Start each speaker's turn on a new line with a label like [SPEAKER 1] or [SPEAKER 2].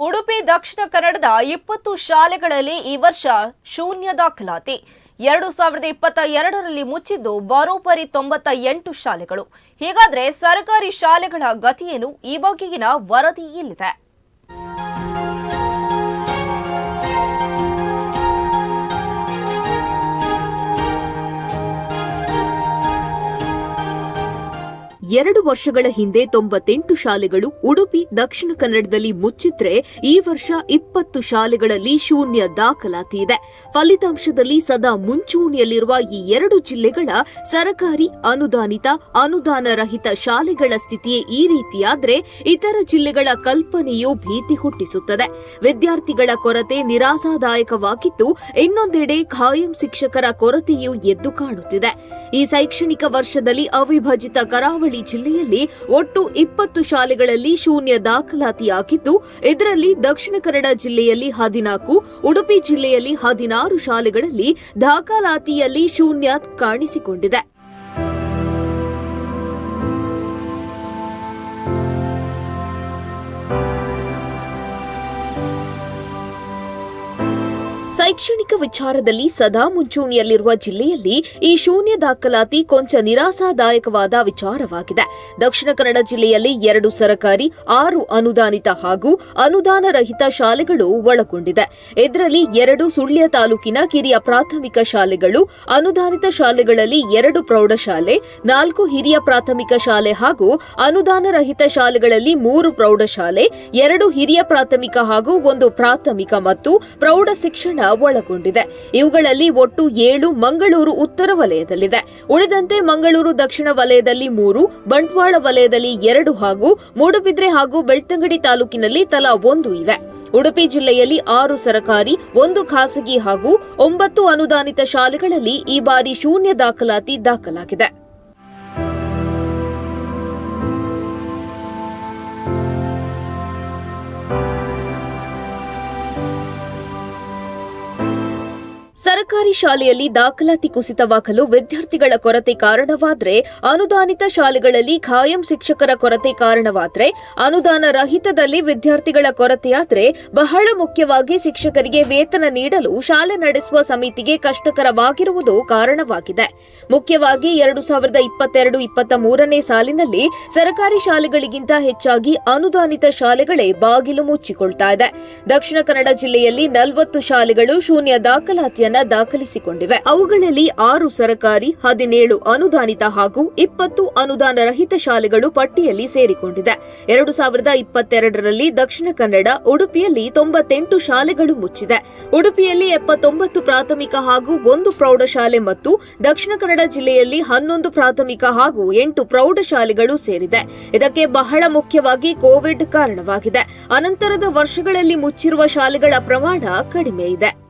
[SPEAKER 1] ಉಡುಪಿ, ದಕ್ಷಿಣ ಕನ್ನಡದ ಇಪ್ಪತ್ತು ಶಾಲೆಗಳಲ್ಲಿ ಈ ವರ್ಷ ಶೂನ್ಯ ದಾಖಲಾತಿ. ಎರಡು ಸಾವಿರದ ಇಪ್ಪತ್ತ ಎರಡರಲ್ಲಿ ಮುಚ್ಚಿದ್ದು ಬರೋಬ್ಬರಿ ತೊಂಬತ್ತ ಎಂಟು ಶಾಲೆಗಳು. ಹೀಗಾದ್ರೆ ಸರ್ಕಾರಿ ಶಾಲೆಗಳ ಗತಿಯೇನು ಈ ಬಗೆಗಿನ ವರದಿ ಇಲ್ಲಿದೆ.
[SPEAKER 2] ಎರಡು ವರ್ಷಗಳ ಹಿಂದೆ ತೊಂಬತ್ತೆಂಟು ಶಾಲೆಗಳು ಉಡುಪಿ, ದಕ್ಷಿಣ ಕನ್ನಡದಲ್ಲಿ ಮುಚ್ಚಿದ್ರೆ ಈ ವರ್ಷ ಇಪ್ಪತ್ತು ಶಾಲೆಗಳಲ್ಲಿ ಶೂನ್ಯ ದಾಖಲಾತಿ ಇದೆ. ಫಲಿತಾಂಶದಲ್ಲಿ ಸದಾ ಮುಂಚೂಣಿಯಲ್ಲಿರುವ ಈ ಎರಡು ಜಿಲ್ಲೆಗಳ ಸರಕಾರಿ ಅನುದಾನಿತ ಅನುದಾನ ರಹಿತ ಶಾಲೆಗಳ ಸ್ಥಿತಿಯೇ ಈ ರೀತಿಯಾದ್ರೆ ಇತರ ಜಿಲ್ಲೆಗಳ ಕಲ್ಪನೆಯು ಭೀತಿ ಹುಟ್ಟಿಸುತ್ತದೆ. ವಿದ್ಯಾರ್ಥಿಗಳ ಕೊರತೆ ನಿರಾಸಾದಾಯಕವಾಗಿದ್ದು, ಇನ್ನೊಂದೆಡೆ ಖಾಯಂ ಶಿಕ್ಷಕರ ಕೊರತೆಯೂ ಎದ್ದು ಕಾಣುತ್ತಿದೆ. ಈ ಶೈಕ್ಷಣಿಕ ವರ್ಷದಲ್ಲಿ ಅವಿಭಜಿತ ಕರಾವಳಿ ಜಿಲ್ಲೆಯಲ್ಲಿ ಒಟ್ಟು ಇಪ್ಪತ್ತು ಶಾಲೆಗಳಲ್ಲಿ ಶೂನ್ಯ ದಾಖಲಾತಿಯಾಗಿದ್ದು, ಇದರಲ್ಲಿ ದಕ್ಷಿಣ ಕನ್ನಡ ಜಿಲ್ಲೆಯಲ್ಲಿ ಹದಿನಾಲ್ಕು, ಉಡುಪಿ ಜಿಲ್ಲೆಯಲ್ಲಿ ಹದಿನಾರು ಶಾಲೆಗಳಲ್ಲಿ ದಾಖಲಾತಿಯಲ್ಲಿ ಶೂನ್ಯ ಕಾಣಿಸಿಕೊಂಡಿದೆ. ಶೈಕ್ಷಣಿಕ ವಿಚಾರದಲ್ಲಿ ಸದಾ ಮುಂಚೂಣಿಯಲ್ಲಿರುವ ಜಿಲ್ಲೆಯಲ್ಲಿ ಈ ಶೂನ್ಯ ದಾಖಲಾತಿ ಕೊಂಚ ನಿರಾಸಾದಾಯಕವಾದ ವಿಚಾರವಾಗಿದೆ. ದಕ್ಷಿಣ ಕನ್ನಡ ಜಿಲ್ಲೆಯಲ್ಲಿ ಎರಡು ಸರಕಾರಿ, ಆರು ಅನುದಾನಿತ ಹಾಗೂ ಅನುದಾನ ರಹಿತ ಶಾಲೆಗಳು ಒಳಗೊಂಡಿದೆ. ಇದರಲ್ಲಿ ಎರಡು ಸುಳ್ಯ ತಾಲೂಕಿನ ಕಿರಿಯ ಪ್ರಾಥಮಿಕ ಶಾಲೆಗಳು, ಅನುದಾನಿತ ಶಾಲೆಗಳಲ್ಲಿ ಎರಡು ಪ್ರೌಢಶಾಲೆ, ನಾಲ್ಕು ಹಿರಿಯ ಪ್ರಾಥಮಿಕ ಶಾಲೆ ಹಾಗೂ ಅನುದಾನ ರಹಿತ ಶಾಲೆಗಳಲ್ಲಿ ಮೂರು ಪ್ರೌಢಶಾಲೆ, ಎರಡು ಹಿರಿಯ ಪ್ರಾಥಮಿಕ ಹಾಗೂ ಒಂದು ಪ್ರಾಥಮಿಕ ಮತ್ತು ಪ್ರೌಢ ಶಿಕ್ಷಣ ಒಳಗೊಂಡಿದೆ ಇವುಗಳಲ್ಲಿ ಒಟ್ಟು ಏಳು ಮಂಗಳೂರು ಉತ್ತರ ವಲಯದಲ್ಲಿದೆ. ಉಳಿದಂತೆ ಮಂಗಳೂರು ದಕ್ಷಿಣ ವಲಯದಲ್ಲಿ ಮೂರು, ಬಂಟ್ವಾಳ ವಲಯದಲ್ಲಿ ಎರಡು ಹಾಗೂ ಮೂಡುಬಿದ್ರೆ ಹಾಗೂ ಬೆಳ್ತಂಗಡಿ ತಾಲೂಕಿನಲ್ಲಿ ತಲಾ ಒಂದು ಇವೆ. ಉಡುಪಿ ಜಿಲ್ಲೆಯಲ್ಲಿ ಆರು ಸರಕಾರಿ, ಒಂದು ಖಾಸಗಿ ಹಾಗೂ ಒಂಬತ್ತು ಅನುದಾನಿತ ಶಾಲೆಗಳಲ್ಲಿ ಈ ಬಾರಿ ಶೂನ್ಯ ದಾಖಲಾತಿ ದಾಖಲಾಗಿದೆ. ಸರ್ಕಾರಿ ಶಾಲೆಯಲ್ಲಿ ದಾಖಲಾತಿ ಕುಸಿತವಾಗಲು ವಿದ್ಯಾರ್ಥಿಗಳ ಕೊರತೆ ಕಾರಣವಾದರೆ ಅನುದಾನಿತ ಶಾಲೆಗಳಲ್ಲಿ ಖಾಯಂ ಶಿಕ್ಷಕರ ಕೊರತೆ ಕಾರಣವಾದರೆ ಅನುದಾನ ರಹಿತದಲ್ಲಿ ವಿದ್ಯಾರ್ಥಿಗಳ ಕೊರತೆಯಾದರೆ ಬಹಳ ಮುಖ್ಯವಾಗಿ ಶಿಕ್ಷಕರಿಗೆ ವೇತನ ನೀಡಲು ಶಾಲೆ ನಡೆಸುವ ಸಮಿತಿಗೆ ಕಷ್ಟಕರವಾಗಿರುವುದು ಕಾರಣವಾಗಿದೆ. ಮುಖ್ಯವಾಗಿ ಎರಡು ಸಾವಿರದ ಇಪ್ಪತ್ತೆರಡು ಇಪ್ಪತ್ತ ಮೂರನೇ ಸಾಲಿನಲ್ಲಿ ಸರ್ಕಾರಿ ಶಾಲೆಗಳಿಗಿಂತ ಹೆಚ್ಚಾಗಿ ಅನುದಾನಿತ ಶಾಲೆಗಳೇ ಬಾಗಿಲು ಮುಚ್ಚಿಕೊಳ್ತಾ ಇದೆ. ದಕ್ಷಿಣ ಕನ್ನಡ ಜಿಲ್ಲೆಯಲ್ಲಿ ನಲವತ್ತು ಶಾಲೆಗಳು ಶೂನ್ಯ ದಾಖಲಾತಿಯನ್ನ ದಾಖಲಿಸಿಕೊಂಡಿವೆ. ಅವುಗಳಲ್ಲಿ ಆರು ಸರಕಾರಿ, ಹದಿನೇಳು ಅನುದಾನಿತ ಹಾಗೂ ಇಪ್ಪತ್ತು ಅನುದಾನ ರಹಿತ ಶಾಲೆಗಳು ಪಟ್ಟಿಯಲ್ಲಿ ಸೇರಿಕೊಂಡಿದೆ. ಎರಡು ಸಾವಿರದ ಇಪ್ಪತ್ತೆರಡರಲ್ಲಿ ದಕ್ಷಿಣ ಕನ್ನಡ, ಉಡುಪಿಯಲ್ಲಿ ತೊಂಬತ್ತೆಂಟು ಶಾಲೆಗಳು ಮುಚ್ಚಿದೆ. ಉಡುಪಿಯಲ್ಲಿ ಎಪ್ಪತ್ತೊಂಬತ್ತು ಪ್ರಾಥಮಿಕ ಹಾಗೂ ಒಂದು ಪ್ರೌಢಶಾಲೆ ಮತ್ತು ದಕ್ಷಿಣ ಕನ್ನಡ ಜಿಲ್ಲೆಯಲ್ಲಿ ಹನ್ನೊಂದು ಪ್ರಾಥಮಿಕ ಹಾಗೂ ಎಂಟು ಪ್ರೌಢಶಾಲೆಗಳು ಸೇರಿದೆ. ಇದಕ್ಕೆ ಬಹಳ ಮುಖ್ಯವಾಗಿ ಕೋವಿಡ್ ಕಾರಣವಾಗಿದೆ. ಅನಂತರದ ವರ್ಷಗಳಲ್ಲಿ ಮುಚ್ಚಿರುವ ಶಾಲೆಗಳ ಪ್ರಮಾಣ ಕಡಿಮೆ ಇದೆ.